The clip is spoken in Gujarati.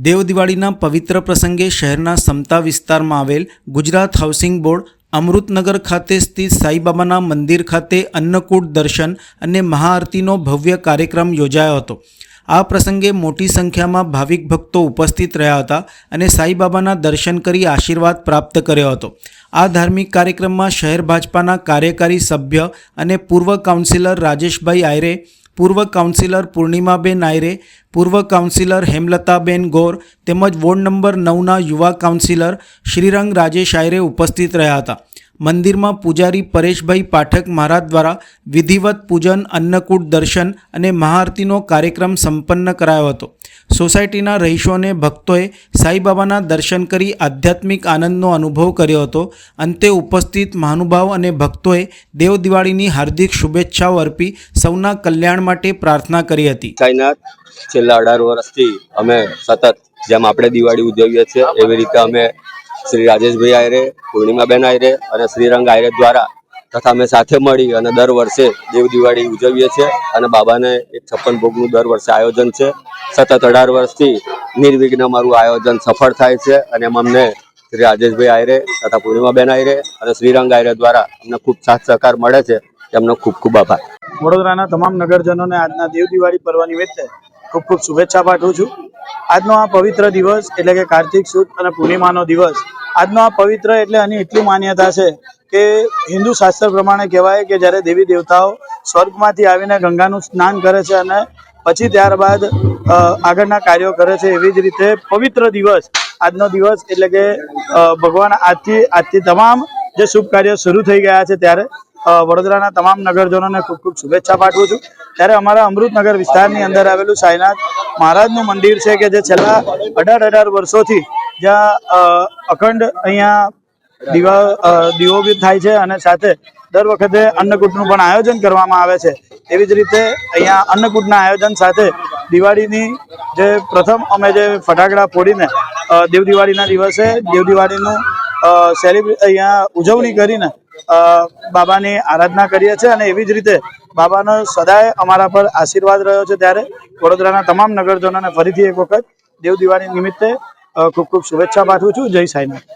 દેવ દિવાળીના પવિત્ર પ્રસંગે શહેરના સમતા વિસ્તારમાં આવેલ ગુજરાત હાઉસિંગ બોર્ડ, અમૃતનગર ખાતે સ્થિત સાઈબાબાના મંદિર ખાતે અન્નકૂટ દર્શન અને મહાઆરતીનો ભવ્ય કાર્યક્રમ યોજાયો હતો. આ પ્રસંગે મોટી સંખ્યામાં ભાવિક ભક્તો ઉપસ્થિત રહ્યા હતા અને સાઈબાબાના દર્શન કરી આશીર્વાદ પ્રાપ્ત કર્યો હતો. આ ધાર્મિક કાર્યક્રમમાં શહેર ભાજપાના કાર્યકારી સભ્ય અને પૂર્વ કાઉન્સિલર રાજેશભાઈ આયરે પૂર્વ કાઉન્સિલર પૂર્ણિમાબેન આયરે, પૂર્વ કાઉન્સિલર હેમલતાબેન ગોર તેમજ વોર્ડ નંબર નવના યુવા કાઉન્સિલર શ્રીરંગ રાજેશ આયરે ઉપસ્થિત રહ્યા હતા. મંદિરમાં પૂજારી પરેશભાઈ પાઠક મહારાજ દ્વારા વિધિવત પૂજન, અન્નકૂટ દર્શન અને મહાઆરતીનો કાર્યક્રમ સંપન્ન કરાયો હતો. સોસાયટીના રહીશોને ભક્તોએ સાંઈબાબાના દર્શન કરી આધ્યાત્મિક આનંદનો અનુભવ કર્યો હતો. અંતે ઉપસ્થિત મહાનુભાવ અને ભક્તોએ દેવ દિવાળીની હાર્દિક શુભેચ્છાઓ અર્પી સૌના કલ્યાણ માટે પ્રાર્થના કરી હતી. સાઈનાથ, છેલ્લા અઢાર વર્ષથી અમે સતત જેમ આપણે દિવાળી ઉજવીએ છીએ, એવી રીતે અમે શ્રી રાજેશભાઈ આયરે, પૂર્ણિમાબેન આયરે અને શ્રીરંગ આયરે દ્વારા તથા અમે સાથે મળી અને દર વર્ષે દેવ દિવાળી ઉજવીએ છીએ અને બાબાને એક છપ્પન ભોગનું દર વર્ષે આયોજન છે. સતત અઢાર વર્ષથી નિર્વિઘ્ન અમારું આયોજન સફળ થાય છે અને એમાં અમને શ્રી રાજેશભાઈ આયરે તથા પૂર્ણિમાબેન આયરે અને શ્રીરંગ આયરે દ્વારા અમને ખૂબ સાથ સહકાર મળે છે એમનો ખૂબ ખૂબ આભાર. વડોદરાના તમામ નગરજનોને આજના દેવ દિવાળી પર્વ નિમિત્તે ખૂબ ખૂબ શુભેચ્છા પાઠવું છું. આજનો આ પવિત્ર દિવસ એટલે કે કાર્તિક સુદ અને પૂર્ણિમાનો દિવસ, આજનો આ પવિત્ર એટલે આની એટલી માન્યતા છે કે હિન્દુ શાસ્ત્ર પ્રમાણે કહેવાય કે જ્યારે દેવી દેવતાઓ સ્વર્ગમાંથી આવીને ગંગાનું સ્નાન કરે છે અને પછી ત્યારબાદ આગળના કાર્યો કરે છે એવી જ રીતે પવિત્ર દિવસ, આજનો દિવસ એટલે કે ભગવાન આજથી આજથી તમામ જે શુભ કાર્યો શરૂ થઈ ગયા છે ત્યારે વડોદરાના તમામ નગરજનોને ખૂબ ખૂબ શુભેચ્છા પાઠવું છું. ત્યારે અમારા અમૃતનગર વિસ્તારની અંદર આવેલું સાઈનાથ મહારાજનું મંદિર છે કે જે છેલ્લા અઢાર અઢાર વર્ષોથી જ્યાં અખંડ અહીંયા દીવા દીવો બી થાય છે અને સાથે દર વખતે અન્નકૂટનું પણ આયોજન કરવામાં આવે છે. એવી જ રીતે અહીંયા અન્નકૂટના આયોજન સાથે દિવાળીની જે પ્રથમ અમે જે ફટાકડા ફોડીને દેવ દિવાળીના દિવસે દેવ દિવાળીનું સેલિબ્રે, અહીંયા ઉજવણી કરીને બાબાની આરાધના કરીએ છીએ અને એવી જ રીતે બાબાનો સદાય અમારા પર આશીર્વાદ રહ્યો છે ત્યારે વડોદરાના તમામ નગરજનોને ફરીથી એક વખત દેવ દિવાળી નિમિત્તે ખૂબ ખૂબ શુભેચ્છા પાઠવું છું. જય સાઈનાથ.